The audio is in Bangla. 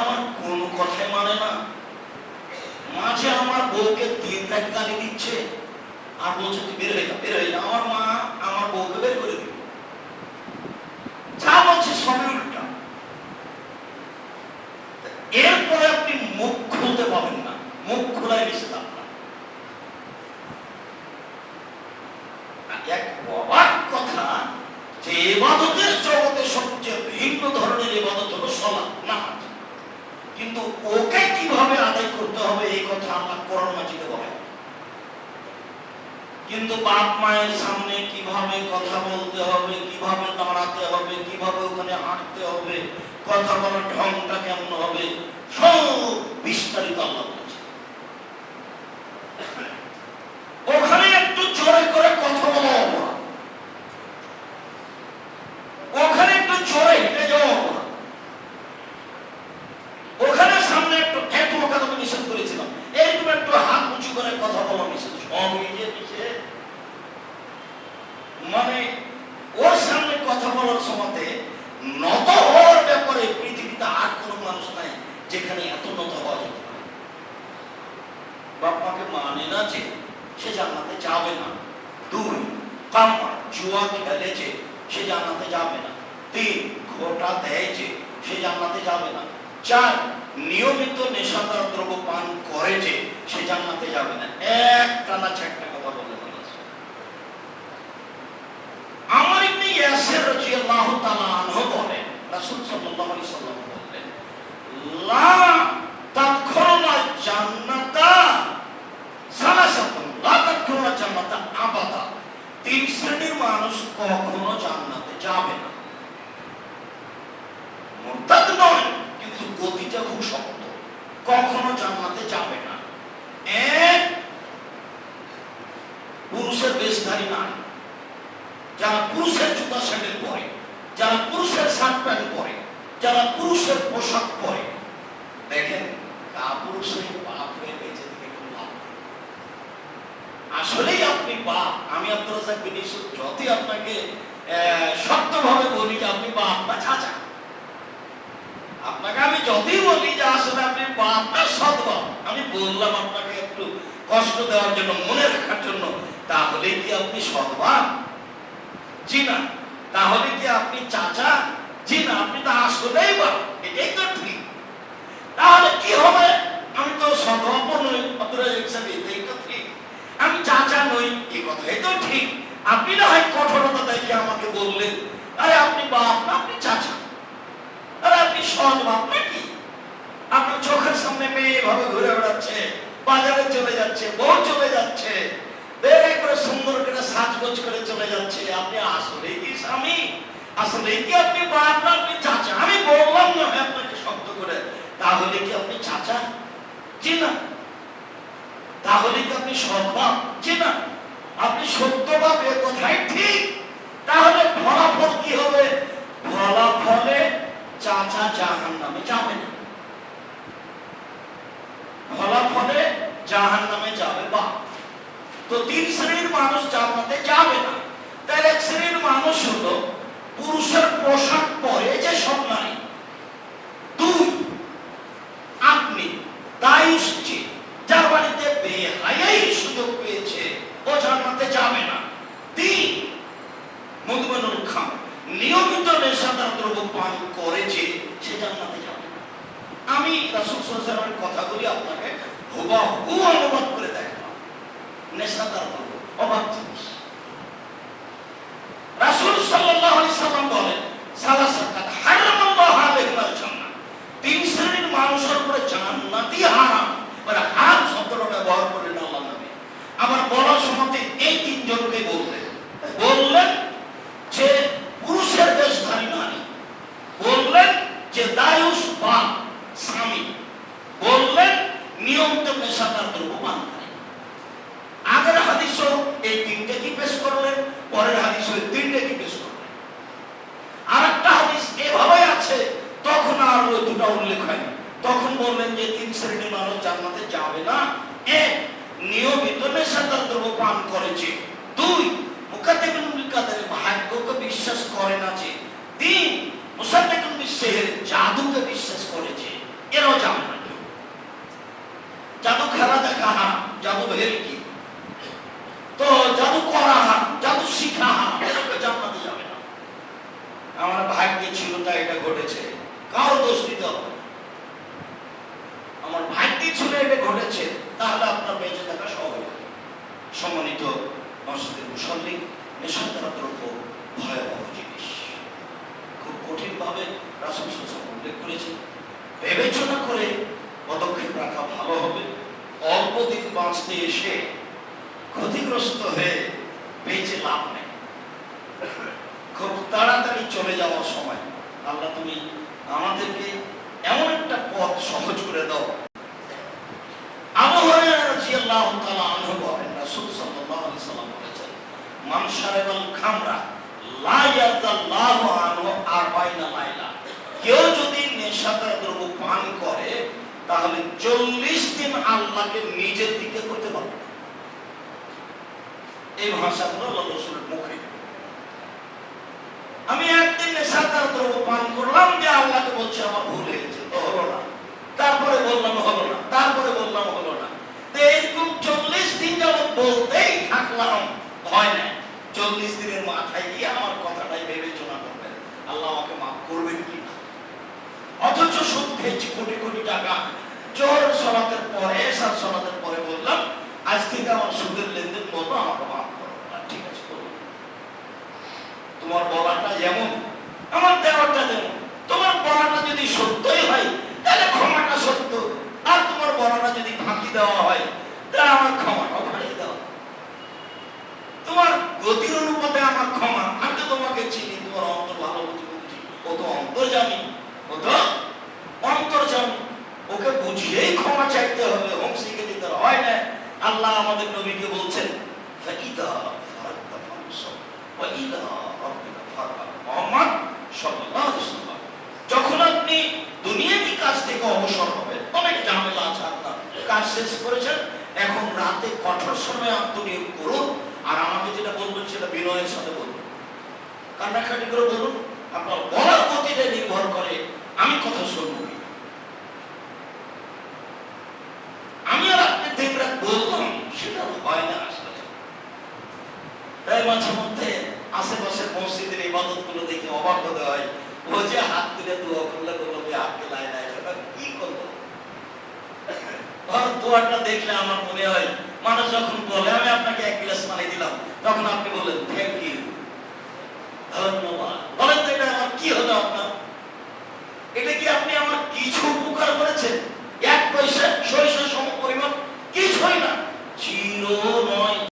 আমার কোনো কথাই মানে না। মাঝে আমার বউকে তিন রাত গালি দিচ্ছে আর বলছে, তুই বের হয়ে যা, বের হয়ে যা। আমার মা আমার বউকে বের করে দিল। যা বলছে সবই উল্টা। এরপরে আপনি মুখ খুলতে পাবেন না। মুখ খোলাই নিষেধ আপনার। এক অবাক কথা যে এবাদতের জগতে সবচেয়ে ভিন্ন ধরনের এবাদত হলো সলা নামাজ কিন্তু ওকে কীভাবে আদায় করতে হবে এই কথা আল্লাহ কোরআন মাজিদে বলে কিন্তু বাপ মায়ের সামনে কীভাবে কথা বলতে হবে, কীভাবে দাঁড়াতে হবে, কীভাবে ওখানে হাঁটতে হবে, কথা বলার ঢংটা কেমন হবে, সব বিস্তারিত আল্লাহ বলেছে ওখানে একটু জোরে করে কথা বলা অপরাধ ওখানে একটু জোরে হেঁটে যাওয়া অপরাধ ওখানে সামনে একটু একটু কথা আমি নিষেধ করেছিলাম এইরকম একটু হাত উঁচু করে কথা বলা নিষেধ সব নিজে নিষেধ মানে ওর সামনে কথা বলার সময়তে নত হওয়ার ব্যাপারে পৃথিবীতে আর কোনো মানুষ নাই যেখানে এত নত হওয়া যেত না বাপ মাকে মানে না যে সে জানাতে যাবে না। দুই, কাম্মা, জুয়া খেলেছে সে জানাতে যাবে না। তিন, ঘোটা দেয় যে সে জানাতে যাবে না। চার, নিয়মিত নেশাদার দ্রব্য পান করে যে সে জানাতে যাবে না এক টানা চারটা কথা বলে মানুষ আমার ইবনে ইয়াসির রাদিয়াল্লাহু তাআলা আনহু বলেন রাসূল সাল্লাল্লাহু আলাইহি সাল্লাম বললেন লা তাদখুলুনা জান্নাতা সালাসাতুন লা তাদখুলুনা জান্নাতা আবাদা। তিন শ্রেণির মানুষ কখনো জান্নাতে যাবে না। মুরতাদ নয়, কিন্তু গতিটা খুব শক্ত। কখনো জান্নাতে যাবে না। এক পুরুষের বেশধারী নারী যারা পুরুষের জুতা স্যান্ডেল পরে, যারা পুরুষের শার্ট প্যান্ট পরে, যারা পুরুষের পোশাক পরে, দেখেন কাপুরুষ হয়ে বাপ হয়ে বেঁচে থেকে কোনো লাভ নেই। আসলেই আপনি বাপ আমি আব্দুল রাজাক বিন ইউসুফ, যতই আপনাকে শক্তভাবে বলি যে আপনি বাপ না চাচা আপনাকে আমি যতই বলি যে আসলে আপনি না সৎ বাপ আমি বললাম আপনাকে একটু কষ্ট দেওয়ার জন্য, মনে রাখার জন্য, তাহলে কি আপনি বাপ জি না। তাহলে কি আপনি চাচা? জি না, আপনি তো আসলেই বাপ এটাই তো ঠিক। তাহলে কি হবে? আমি তো সদর্প নই। অতরা হিসাবে এটাই তো আমি চাচা নই এই কথাই তো ঠিক। আপনি না হয় কঠোরতা দেখে আমাকে বললেন, আরে, আপনি বাপ না আপনি চাচা। আরে, আপনি সৎ বাপ নাকি? আপনার চোখের সামনে মেয়ে এভাবে ঘুরে বেড়াচ্ছে, বাজারে চলে যাচ্ছে, বউ চলে যাচ্ছে করে সুন্দর করে সাজগোজ করে চলে যাচ্ছে। আপনি আসলে কি স্বামী? আসলে কি আপনি বাপ না আপনি চাচা? আমি বললাম না আপনাকে শব্দ করে। তাহলে কি আপনি চাচা? জি না। তাহলে কি আপনি সৎবাপ জি না। আপনি সত্যবাপ এ কথাই ঠিক। তাহলে ফলাফল কি হবে? ফলাফলে চাচা জাহান নামে যাবে। না ফলাফলে জাহান নামে যাবে বা। তো তিন শ্রেণির মানুষ জান্নাতে যাবে না। তার এক শ্রেণির মানুষ হলো পুরুষের পোশাক পরে যে সব নারী দুই আপনি দায়ুষ যে যার বাড়িতে বেহায়াই সুযোগ পেয়েছে ও জান্নাতে যাবে না তিন মধুবানুল খান নিয়মিত পান করেছে সে জান্নাতে আমি রাসূল সাল্লাল্লাহু আলাইহি কথাগুলি আপনাকে হুবহু অনুবাদ করে দেখালাম নেশাদার বলব, অবাক জিনিস। রাসূল সাল্লাল্লাহু সাল্লাম বলেন সালাসাত হারামাল্লাহু আলাইহিল জান্নাহ তিন শ্রেণির মানুষের উপরে জান্নাতি হারাম মানে হারাম শব্দটা ব্যবহার করলেন আল্লাহ নবী আবার বলার সময় এই তিনজনকে বললেন বললেন যে পুরুষের বেশধারী নারী বললেন যে দায়ুস বা স্বামী বললেন, নিয়মিত নেশাদার দ্রব্য পানকারী আগের হাদিসও এই তিনটে কি পেশ করলেন, পরের হাদিসও এই তিনটে কি পেশ করলেন। আর একটা হাদিস এভাবে আছে, তখন আর ওই দুটো উল্লেখ হয়নি। তখন বললেন যে তিন শ্রেণির মানুষ জান্নাতে যাবে না। এক, নিয়মিত নেশাদার দ্রব্য পান করেছে। দুই, মুকাদ্দিমুল মুকাদ্দিমের ভাগ্যকে বিশ্বাস করে না যে। তিন মুসাদ্দিকুল বিশ্বের জাদুকে বিশ্বাস করেছে দেওয়া জানে না কেউ জাদু খেলা দেখা হারাম জাদু হেলকি তো জাদু করা হারাম জাদু শিখা হারাম এরকম জান্নাতে যাবে না আমার ভাগ্যে ছিল তাই এটা ঘটেছে কারও দোষ দিতে হবে না। আমার ভাগ্যে ছিল এটা ঘটেছে তাহলে আপনার বেঁচে থাকা সহজ হবে। সম্মানিত মসজিদের মুসল্লি নেশাদারা দ্রব্য ভয়াবহ জিনিস খুব কঠিন ভাবে রাসুল সাল্লাল্লাহু উল্লেখ করেছে বিবেচনা করে পদক্ষেপ রাখা ভালো হবে। অল্প দিন বাঁচতে এসে ক্ষতিগ্রস্ত হয়ে বেঁচে লাভ নেই। খুব তাড়াতাড়ি চলে যাওয়ার সময়। আল্লাহ তুমি আমাদেরকে এমন একটা পথ সহজ করে দাও। কেউ যদি নেশাদার পান করে, তাহলে চল্লিশ দিন আল্লাহকে নিজের দিকে করতে পারবে। এই ভাষাগুলো রসুলের মুখে। আমি একদিন নেশাদার দ্রব্য পান করলাম যে আল্লাহকে বলছে, আমার ভুল হয়েছে, তো হলো না। তারপরে বললাম, হলো না। তারপরে বললাম, হলো না। তো এরকম চল্লিশ দিন যাবত বলতেই থাকলাম হয় না চল্লিশ দিনের মাথায় গিয়ে আমার কথাটাই বিবেচনা করবেন আল্লাহ আমাকে মাফ করবেন কি না অথচ সুদ খেয়েছি কোটি কোটি টাকা। জোহর সলাতের পরে, এসার সলাতের পরে বললাম, আজ থেকে আমার সুদের লেনদেন বলব আমাকে মাফ করো। ঠিক আছে তোমার বলাটা যেমন, আমার দেওয়াটা যেমন। তোমার বলাটা যদি সত্যই হয়, তাহলে ক্ষমাটা সত্য। আর তোমার বলাটা যদি ফাঁকি দেওয়া হয়, তাহলে আমার ক্ষমাটাও ফাঁকি দেওয়া তোমার গতির অনুপাতে আমার ক্ষমা আমি তো তোমাকে চিনি তোমার অন্তর ভালো বুঝি বুঝি ও তো অন্তর্জামী ও তো অন্তর্জামী ওকে বুঝিয়েই ক্ষমা চাইতে হবে হোম শিখে দিতে হয় না আল্লাহ আমাদের নবীকে বলছেন যখন আপনি দুনিয়াবি কাজ থেকে অবসর হবেন, অনেক ঝামেলা আছে আপনার, কাজ শেষ করেছেন, এখন রাতে কঠোর সময় আত্মনিয়োগ করুন, আর আমাকে যেটা বলবেন সেটা বিনয়ের সাথে বলবেন কান্নাকাটি করে বলুন, আপনার বলার গতিতে নির্ভর করে, আমি কথা শুনব কিনা। আমি আর আপনি দিন রাত বললাম সেটা হয় না আসলে তাই মাঝে মধ্যে আশেপাশের মসজিদের ইবাদতগুলো দেখে অবাক হতে হয়। ও যে হাত তুলে দোয়া করলে, বলল যে হাতকে লাই লাই কি করব? দোয়াটা দেখলে আমার মনে হয়, মানুষ যখন বলে, আমি আপনাকে